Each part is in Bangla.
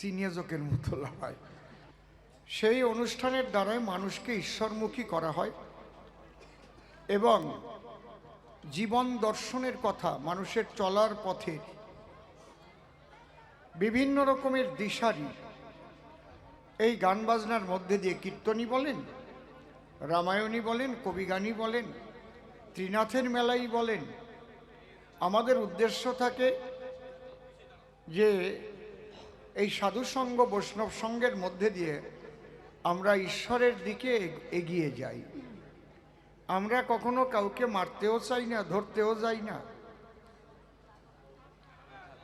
সিনিয়জকের মতো লড়াই সেই অনুষ্ঠানের দ্বারাই মানুষকে ঈশ্বরমুখী করা হয় এবং জীবন দর্শনের কথা, মানুষের চলার পথে বিভিন্ন রকমের দিশারি। এই গান বাজনার মধ্যে দিয়ে কীর্তনী বলেন, রামায়ণী বলেন কবিগানী বলেন, ত্রিনাথের মেলাই বলেন। আমাদের উদ্দেশ্য থাকে যে এই সাধুসঙ্গ বৈষ্ণব সঙ্গের মধ্যে দিয়ে আমরা ঈশ্বরের দিকে এগিয়ে যাই। আমরা কখনো কাউকে মারতেও চাই না, ধরতেও যাই না।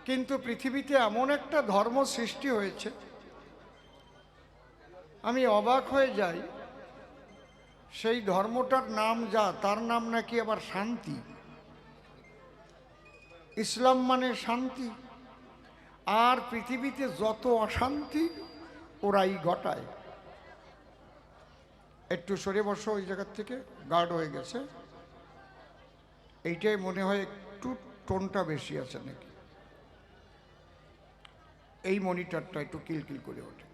কিন্তু পৃথিবীতে এমন একটা ধর্ম সৃষ্টি হয়েছে। আমি অবাক হয়ে যাই, সেই ধর্মটার নাম যা, তার নাম নাকি আবার শান্তি? ইসলাম মানে শান্তি। আর পৃথিবীতে যত অশান্তি, ওরাই ঘটায়। একটু সরে বসো ওই জায়গার থেকে গার্ড হয়ে গেছে। এইটাই মনে হয় একটু টোনটা বেশি আছে নাকি। এই মনিটরটা একটু কিলকিল করে ওঠে।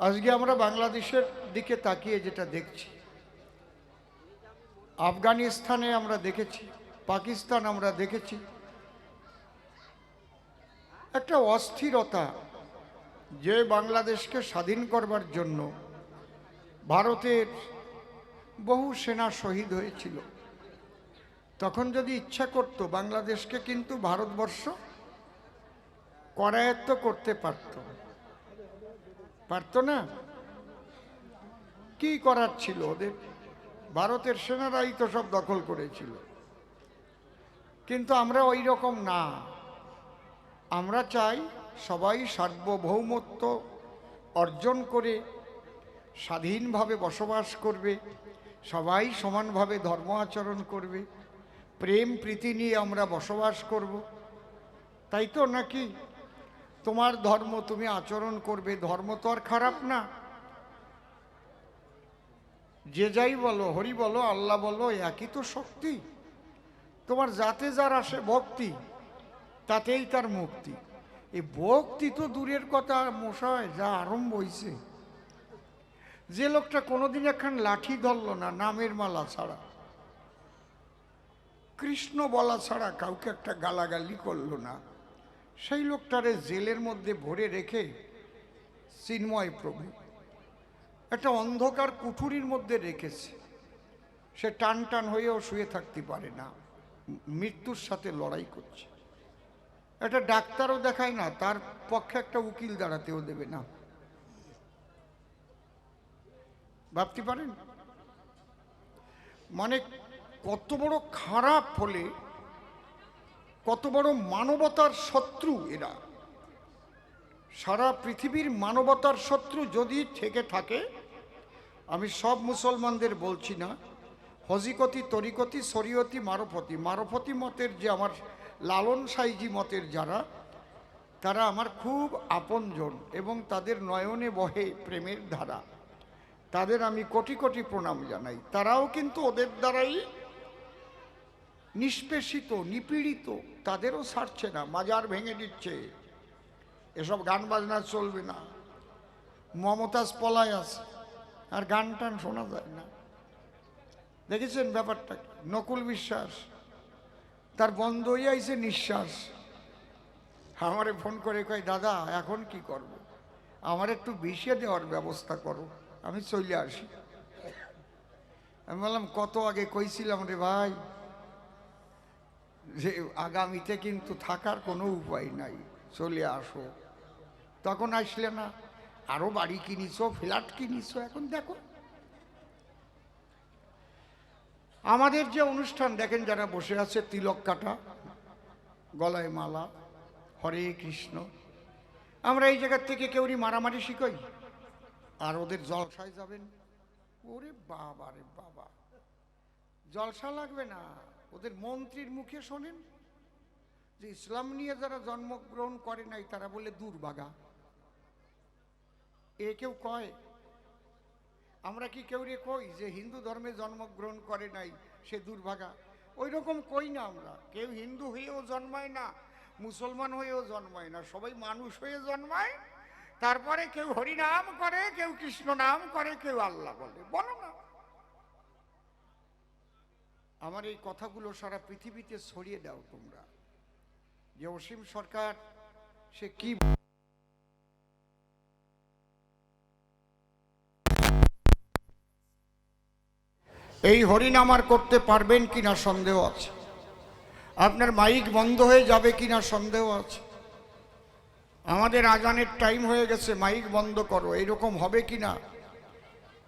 আজকে আমরা বাংলাদেশের দিকে তাকিয়ে যেটা দেখছি, আফগানিস্তানে আমরা দেখেছি, পাকিস্তান আমরা দেখেছি একটা অস্থিরতা যে বাংলাদেশকে স্বাধীন করবার জন্য ভারতের বহু সেনা শহীদ হয়েছিল। তখন যদি ইচ্ছা করত, বাংলাদেশকে কিন্তু ভারতবর্ষ করায়ত্ত করতে পারত। পারত না? কি করার ছিল ওদের? ভারতের সেনারাই তো সব দখল করেছিল। কিন্তু আমরা ওই রকম না। আমরা চাই সবাই সার্বভৌমত্ব অর্জন করে স্বাধীনভাবে বসবাস করবে, সবাই সমানভাবে ধর্ম আচরণ করবে, প্রেম প্রীতি নিয়ে আমরা বসবাস করব। তাই তো নাকি? তোমার ধর্ম তুমি আচরণ করবে, ধর্ম তো আর খারাপ না। যে যাই বলো, হরি বলো, আল্লাহ বলো, একই তো শক্তি। তোমার যাতে যার আসে ভক্তি। তাতেই তার মুক্তি। এই ভক্তি তো দূরের কথা, মশায়, যা আরম্ভ হয়েছে যে লোকটা কোনোদিন একখান লাঠি ধরল না, নামের মালা ছাড়া। কৃষ্ণ বলা ছাড়া কাউকে একটা গালাগালি করল না। সেই লোকটারে জেলের মধ্যে ভরে রেখে চিন্ময় প্রভু একটা অন্ধকার কুঠুরির মধ্যে রেখেছে। সে টান টান হয়েও শুয়ে থাকতে পারে না। মৃত্যুর সাথে লড়াই করছে। একটা ডাক্তারও দেখায় না, তার পক্ষে একটা উকিল দাঁড়াতেও দেবে না। ভাবতে পারেন? মানে কত বড় খারাপ হলে, কত বড় মানবতার শত্রু এরা। সারা পৃথিবীর মানবতার শত্রু যদি থেকে থাকে, আমি সব মুসলমানদের বলছি না, হজিকতি, তরিকতি, শরীয়তি, মারফতি মারফতি মতের যে আমার লালন সাইজি মতের যারা, তারা আমার খুব আপনজন এবং তাদের নয়নে বহে প্রেমের ধারা। তাদের আমি কোটি কোটি প্রণাম জানাই। তারাও কিন্তু ওদের দ্বারাই নিষ্পেষিত, নিপীড়িত, তাদেরও ছাড়ছে না, মাজার ভেঙে দিচ্ছে। এসব গান বাজনা চলবে না। মমতাজ পলায় আছে, আর গান টান শোনা যায় না। দেখেছেন ব্যাপারটা? নকুল বিশ্বাস তার বন্ধ হয়ে আইছে নিঃশ্বাস। আমারে ফোন করে কয়, দাদা, এখন কি করব। আমার একটু বিষিয়ে দেওয়ার ব্যবস্থা করো, আমি চলে আসি। আমি বললাম, কত আগে কইছিলাম রে ভাই যে আগামীতে কিন্তু থাকার কোনো উপায় নাই, চলে আসো। তখন আসলে না, আরও বাড়ি কিনিছো, ফ্ল্যাট কিনিছো, এখন দেখো আমাদের যে অনুষ্ঠান, দেখেন যারা বসে আছে, তিলক কাটা, গলায় মালা, হরে কৃষ্ণ। আমরা এই জায়গার থেকে কেউরি মারামারি শিখাই। আর ওদের জলসায় যাবেন। ওরে বাবা রে বাবা। জলসা লাগবে না। ওদের মন্ত্রীর মুখে শোনেন। যে ইসলাম নিয়ে যারা জন্মগ্রহণ করে নাই, তারা বলে দুর্ভাগা এ কেউ কয়? আমরা কি কেউ রে কই যে হিন্দু ধর্মে জন্মগ্রহণ করে নাই? সে দুর্ভাগা। ওই রকম কই না আমরা? কেউ হিন্দু হয়েও জন্মায় না, মুসলমান হয়েও জন্মায় না। সবাই মানুষ হয়ে জন্মায়, তারপরে কেউ হরিনাম করে, কেউ কৃষ্ণ নাম করে, কেউ আল্লাহ বলে। বলো না। আমার এই কথাগুলো সারা পৃথিবীতে ছড়িয়ে দাও তোমরা। যে অসীম সরকার, সে কি এই হরিনাম আর করতে পারবেন কিনা সন্দেহ আছে? আপনার মাইক বন্ধ হয়ে যাবে কিনা সন্দেহ আছে? আমাদের আজানের টাইম হয়ে গেছে, মাইক বন্ধ করো, এইরকম হবে কিনা?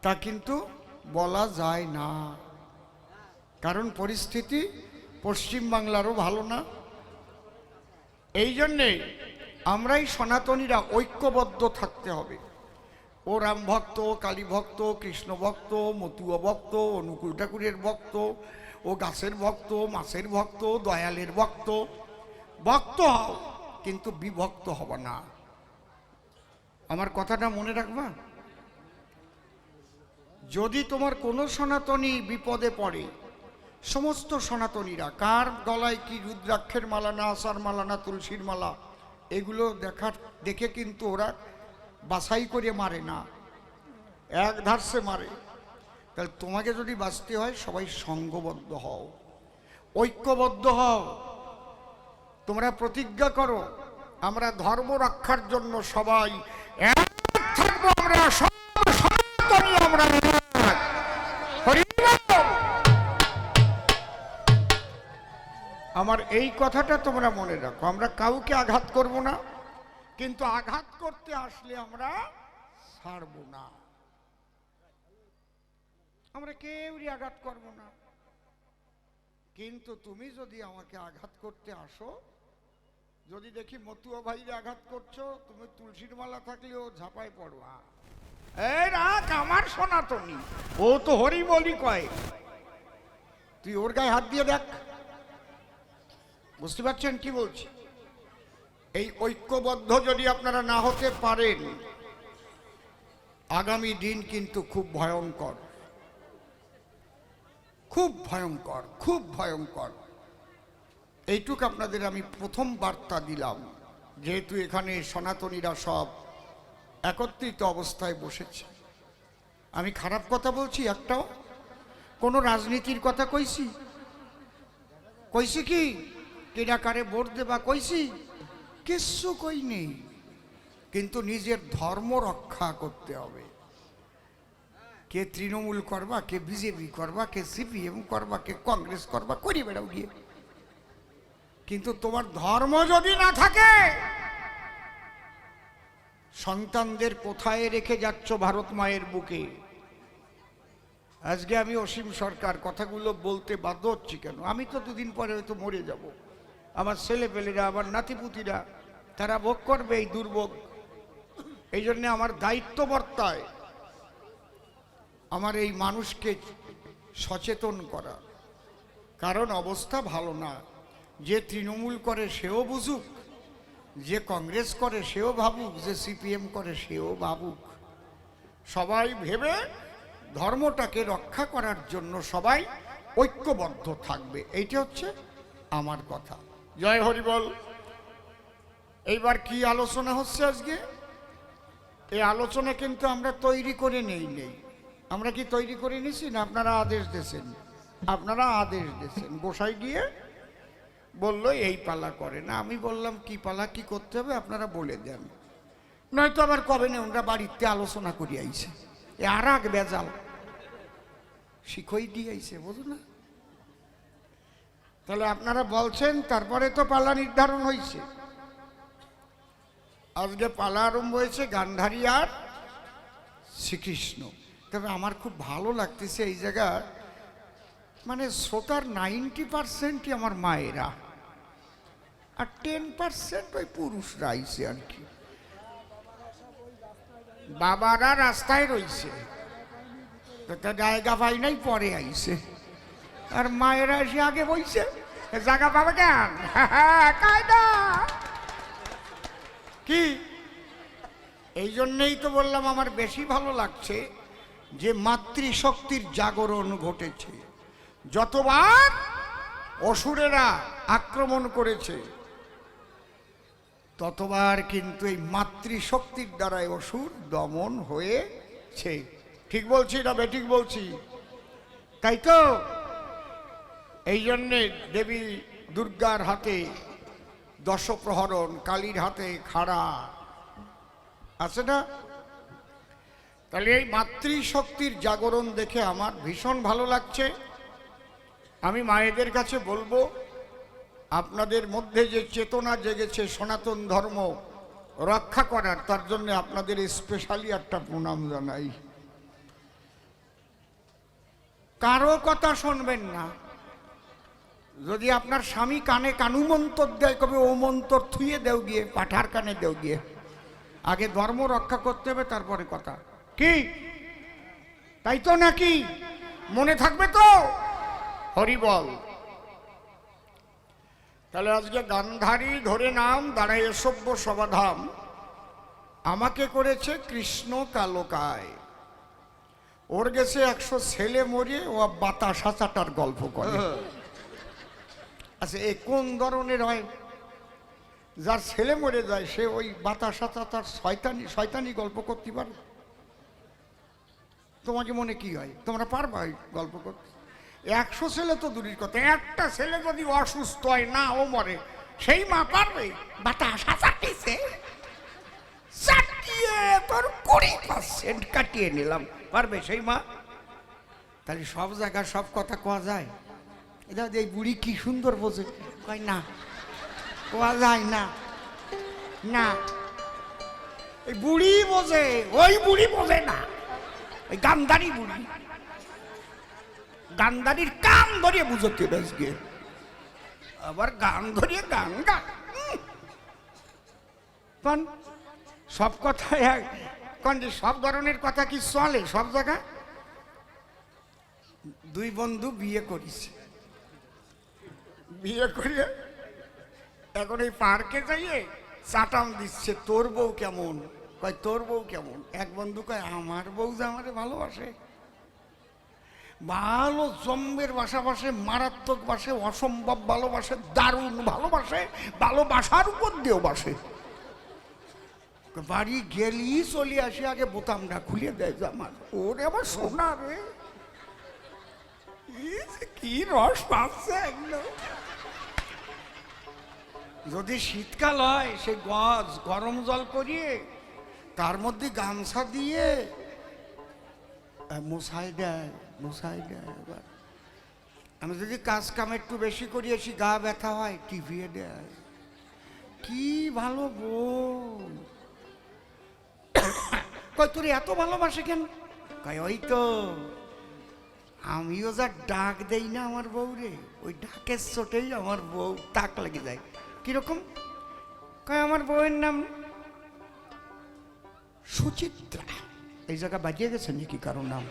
তা কিন্তু বলা যায় না। কারণ পরিস্থিতি পশ্চিমবাংলারও ভালো না। এই জন্যে আমরাই সনাতনীরা ঐক্যবদ্ধ থাকতে হবে। ও রাম ভক্ত, কালী ভক্ত, কৃষ্ণ ভক্ত, মতুয়া ভক্ত, অনুকূল ঠাকুরের ভক্ত, ও গাছের ভক্ত, মাছের ভক্ত, দয়ালের ভক্ত। ভক্ত হও, কিন্তু বিভক্ত হব না। আমার কথাটা মনে রাখবা? যদি তোমার কোনো সনাতনী বিপদে পড়ে, সমস্ত সনাতনীরা, কার গলায় কি রুদ্রাক্ষের মালা না আসার মালা না তুলসীর মালা, এগুলো দেখার, দেখে কিন্তু ওরা বাছাই করে মারে না। এক ধারসে মারে। তাহলে তোমাকে যদি বাঁচতে হয়, সবাই সঙ্গবদ্ধ হও। ঐক্যবদ্ধ হও। তোমরা প্রতিজ্ঞা করো, আমরা ধর্ম রক্ষার জন্য সবাই আমরা। আমার এই কথাটা তোমরা মনে রাখো। আমরা কাউকে আঘাত করব না। কিন্তু আঘাত করতে আসলে আমরা ছাড়ব না। আমরা কেউই আঘাত করব না। কিন্তু তুমি যদি আমাকে আঘাত করতে আসো, যদি দেখি মতুয়া ভাইরে আঘাত করছ, তুমি তুলসীর মালা থাকলেও ঝাপায় পড়বা এই রাখ আমার সনাতনী, ও তো হরি বলি কয়। তুই ওর গায়ে হাত দিয়ে দেখ। বুঝতে পারছেন কি বলছি? এই ঐক্যবদ্ধ যদি আপনারা না হতে পারেন, আগামী দিন কিন্তু খুব ভয়ঙ্কর। খুব ভয়ঙ্কর খুব ভয়ঙ্কর। এইটুক আপনাদের আমি প্রথম বার্তা দিলাম, যেহেতু এখানে সনাতনীরা সব একত্রিত অবস্থায় বসেছে। আমি খারাপ কথা বলছি একটাও? কোনো রাজনীতির কথা কইছি? কইছি কি? কেডা কারে ভোট দেবা কইছি? কিচ্ছু কই নেই। কিন্তু নিজের ধর্ম রক্ষা করতে হবে। কে তৃণমূল করবা, কে বিজেপি করবা, কে সিপিএম করবা, কে কংগ্রেস করবা, করি বেড়াও গিয়ে। কিন্তু তোমার ধর্ম যদি না থাকে, সন্তানদের কোথায় রেখে যাচ্ছ ভারত মায়ের বুকে? আজকে আমি অসীম সরকার, কথাগুলো বলতে বাধ্য হচ্ছি কেন? আমি তো দুদিন পরে হয়তো মরে যাব। আমার ছেলে পেলেরা আমার নাতিপুতিরা, তারা ভোগ করবে এই দুর্ভোগ। এই জন্যে আমার দায়িত্ব বর্তায় আমার এই মানুষকে সচেতন করা। কারণ অবস্থা ভালো না। যে তৃণমূল করে সেও বুঝুক, যে কংগ্রেস করে সেও ভাবুক, যে সিপিএম করে সেও ভাবুক। সবাই ভেবে ধর্মটাকে রক্ষা করার জন্য সবাই ঐক্যবদ্ধ থাকবে। এইটা হচ্ছে আমার কথা। জয় হরি বল। এইবার কি আলোচনা হচ্ছে আজকে? এই আলোচনা কিন্তু আমরা তৈরি করে নেই নেই। আমরা কি তৈরি করে নিছি না আপনারা আদেশ দিয়েছেন? আপনারা আদেশ দিয়েছেন। গোসাই গিয়ে বলল, এই পালা করে না। আমি বললাম, কি পালা? কি করতে হবে? আপনারা বলে দেন। নয়তো আবার কবে না ওনারা বাড়িতে আলোচনা করি আইছে এ আর এক বেজাল শিখই দিয়ে আইছে বুঝো না? তাহলে আপনারা বলছেন, তারপরে তো পালা নির্ধারণ হয়েছে আজকে পালা আরম্ভ হয়েছে, গান্ধারী আর শ্রীকৃষ্ণ। তবে আমার খুব ভালো লাগতেছে এই জায়গা মানে শ্রোতার নাইনটি পার্সেন্টই আমার মায়েরা, আর টেন পার্সেন্ট ওই পুরুষরা আইছে আর কি। বাবারা রাস্তায় রইছে। তো জায়গা পাই নাই, পরে আইছে। আর মায়েরা এসে আগে বইছে জায়গা পাবে কেন? কায়দা। কি? এই জন্যেই তো বললাম আমার বেশি ভালো লাগছে যে মাতৃশক্তির জাগরণ ঘটেছে। যতবার অসুরেরা আক্রমণ করেছে, ততবার কিন্তু এই মাতৃশক্তির দ্বারাই অসুর দমন হয়েছে। ঠিক বলছি না বেঠিক বলছি? তাই তো? এই জন্যে দেবী দুর্গার হাতে দশপ্রহরণ, কালীর হাতে খাড়া। আছে না? তাহলে এই মাতৃশক্তির জাগরণ দেখে আমার ভীষণ ভালো লাগছে। আমি মায়েদের কাছে বলব, আপনাদের মধ্যে যে চেতনা জেগেছে সনাতন ধর্ম রক্ষা করার, তার জন্য আপনাদের স্পেশালি একটা প্রণাম জানাই। কারও কথা শুনবেন না। যদি আপনার স্বামী কানে কানু মন্তর দেয় কবে ও মন্তর থুয়ে দেও গিয়ে পাঠার কানে দেও গিয়ে। আগে ধর্ম রক্ষা করতে হবে তারপরে কথা। কি? তাই তো নাকি? মনে থাকবে তো? হরিবল তাহলে আজকে গান্ধারী ধরে নাম দাঁড়ায় সভ্য সমাধাম আমাকে করেছে কৃষ্ণ কালোকায়। ওর গেছে একশো ছেলে মরে ও বাতাসা চাটার গল্প করে। আচ্ছা এ কোন ধরনের হয়? যার ছেলে মরে যায়, সে ওই বাতাসা চাটার শয়তানি শয়তানি গল্প করতে পারে? তোমাকে মনে কি হয়? তোমরা পারবা ওই গল্প করতে? একশো ছেলে তো দূরের কথা। একটা ছেলে যদি অসুস্থ হয়, না ও মরে, সেই মা পারবে? বাতাসা চাটিছে চাটিয়ে তোর কুড়ি পার্সেন্ট কাটিয়ে নিলাম। পারবে সেই মা? তাহলে সব জায়গায় সব কথা কোয়া যায়। এটা এই বুড়ি কি সুন্দর বোঝে কয় না, কোয়া যায় না না। এই বুড়ি বোঝে, ওই বুড়ি বোঝে না। ওই গান্ধারি বুড়ি। গান্ধারির কান ধরিয়ে বুঝতে আজকে আবার গান ধরিয়ে গান গান উম। সব কথা এক যে সব ধরনের কথা কি চলে সব জায়গায়? দুই বন্ধু বিয়ে করিছে। বিয়ে করিয়ে এখন এই পার্কে যাইয়ে চাটাম দিচ্ছে, তোর বউ কেমন? কয়, তোর বউ কেমন? এক বন্ধু কয়, আমার বউ যে আমারে ভালোবাসে। ভালো জম্বের বাসা বাসে মারাত্মক বাসে অসম্ভব ভালোবাসে, দারুণ ভালোবাসে, ভালোবাসার উপর দিয়েও বাসে। বাড়ি গেলি চলে আসি, আগে বোতামটা খুলে দেয় জামার ওরে আমার সোনা রে। কি রস পাচ্ছে একদম। যদি শীতকাল হয়, সে গজ, গরম জল করিয়ে তার মধ্যে গামছা দিয়ে মশাই দেয় মশাই দেয় এবার আমি যদি কাজ কাম একটু বেশি করিয়েছি গা ব্যথা হয় টিভিয়ে দেয়। কি ভালো বউ। কই তোর এত ভালোবাসে কেন? কয়, ওই তো, আমিও যা ডাক দেই না আমার বউ রে ওই ডাকের চোটেই আমার বউ তাক লেগে যায়। কীরকম? কয়, আমার বউয়ের নাম সুচিত্রা। এই জায়গা বাজিয়ে গেছে নাকি কারোর নাম?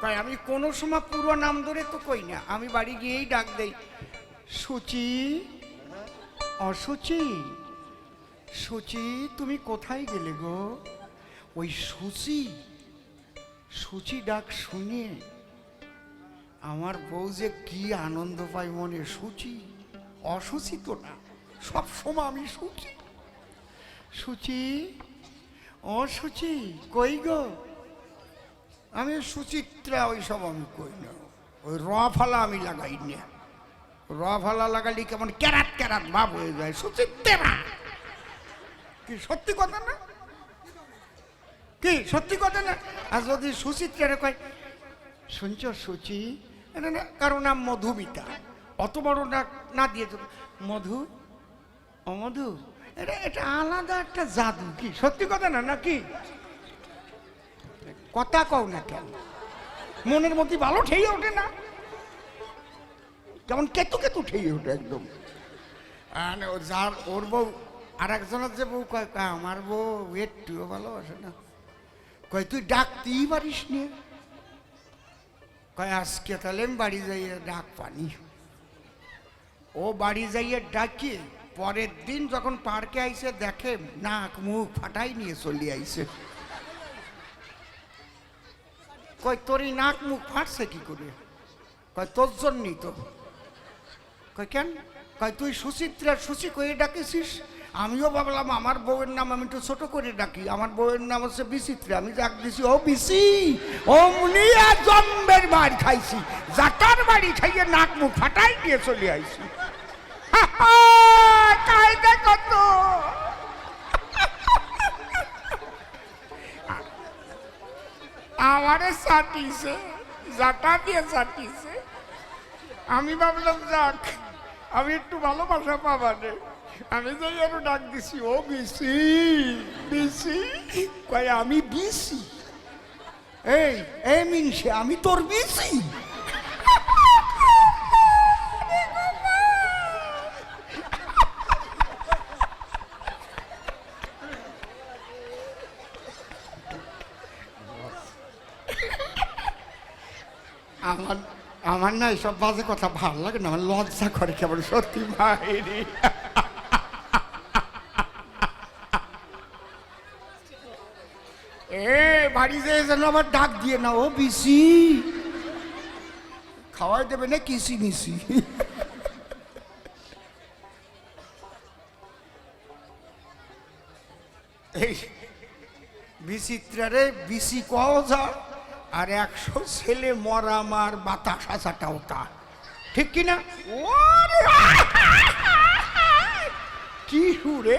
তাই আমি কোনো সময় পুরো নাম ধরে তো কই না। আমি বাড়ি গিয়েই ডাক দেই, সুচি, অসুচি, সুচি, তুমি কোথায় গেলে গো? ওই সুচি সুচি ডাক শুনে আমার বউ যে কি আনন্দ পাই মনে সুচি, অসুচি তো না, সব সময় আমি সুচি। সুচি, ও সুচি, কই গো? আমি সুচিত্রা, ওই সব আমি কই না। ওই র ফালা আমি লাগাই না। র ফালা লাগালি কেমন ক্যারাত ক্যারাত ভাব হয়ে যায়, সুচিত্রা। কি সত্যি কথা না? কি সত্যি কথা না? আর যদি সুচিত্রারে কয় শুনছ সুচি? কারও নাম মধুমিতা। অত বড় না না দিয়ে মধু? ও মধু এটা এটা আলাদা একটা জাদু। কি, সত্যি কথা না নাকি কথা কও না কেন? মনের মধ্যে ভালো ঠেয়ে ওঠে না? কেমন কেতু কেতু ঠেয়ে ওঠে একদম। আর যার, ওর বউ আর একজনের যে বউ কয়, আমার বউ একটুও ভালোবাসে না। কয়, তুই ডাকতেই পারিস নি। কয়, আজকে তাহলে বাড়ি যাইয়ে ডাক পানি। ও বাড়ি যাইয়ে ডাকি, পরের দিন যখন পার্কে আইসে দেখে নাক মুখ ফাটাই নিয়ে চলে আইসে কয়, তোর এই নাক মুখ ফাটছে কি করে? কয়, তোর জন্যই তো। কয়, কেন? কয়, তুই সুচিত্রা সুচি করে ডাকিছিস আমিও ভাবলাম, আমার বউয়ের নাম আমি একটু ছোট করে ডাকি। আমার বউয়ের নাম হচ্ছে বিচিত্রা। আমি ডাক দিছি, ও বিসি ও মুনিয়া, জম্বের বাড়ি খাইছি। জাটার বাড়ি খাইয়ে নাক মুখ ফাটাই দিয়ে চলে আইছি। কত আমারে চাটিছে জাটা দিয়ে চাটিছে আমি ভাবলাম, যাক আমি একটু ভালোবাসা পাবা পাবানে। আমি যাই আরও ডাক দিছি, ও বিসি বিসি? কয়, আমি বিসি? এই এই মিনসে, আমি তোর বিসি আমার আমার না এইসব বাজে কথা ভালো লাগে না, আমার লজ্জা করে কেমন সত্যি মায়েরি এ, বাড়ি যেয়ে যেন আবার ডাক দিয়ে না ও বিসি। খাওয়াই দেবে না কিসি মিসি। এই বিচিত্রারে বিসি কও যা। আর একশো ছেলে মরা মার বাতাস আসাটাও তা ঠিক কিনা? কি হুরে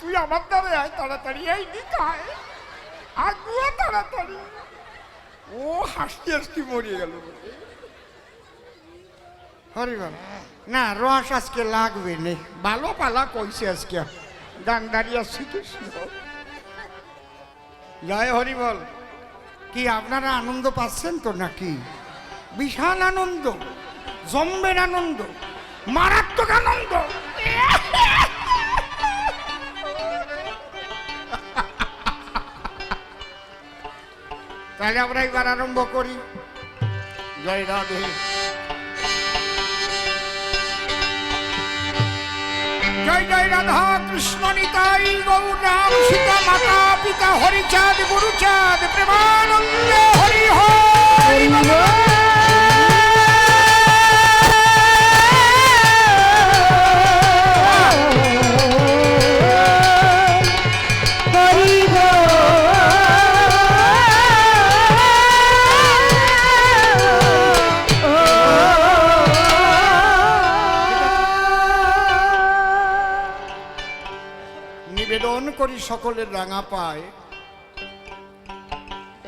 তুই আমার দ্বারা আয়, তাড়াতাড়ি এই দিকায় আগুয়া তাড়াতাড়ি। ও হাসতে হাসতে মরিয়ে গেল। হরিবল না, রস আজকে লাগবে নে। ভালো পালা কইছে আজকে। গান দাঁড়িয়ে শ্রীকৃষ্ণ জয় হরি বল। কি আপনারা আনন্দ পাচ্ছেন তো নাকি? বিশাল আনন্দ, জম্বের আনন্দ, মারাত্মক আনন্দ। তাহলে আমরা এবার আরম্ভ করি। জয় রাধে। জয় জয় রাধা। কৃষ্ণ নিতাই গৌরাম সীতা মাতা পিতা হরিচাঁদ গুরুচাঁদ প্রেমানন্দ হরি হরি। সকলের রাঙা পায়।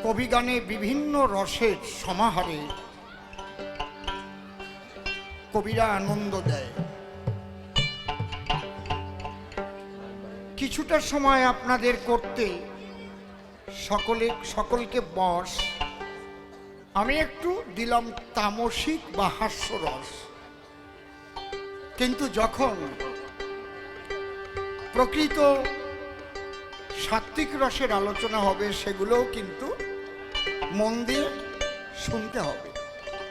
কবি গানে বিভিন্ন রসের সমাহারে কবিরা আনন্দ দেয়। কিছুটা সময় আপনাদের করতে সকলে, সকলকে বস আমি একটু দিলাম তামসিক বা হাস্যরস কিন্তু যখন প্রকৃত সাত্বিক রসের আলোচনা হবে সেগুলোও কিন্তু মন দিয়ে শুনতে হবে।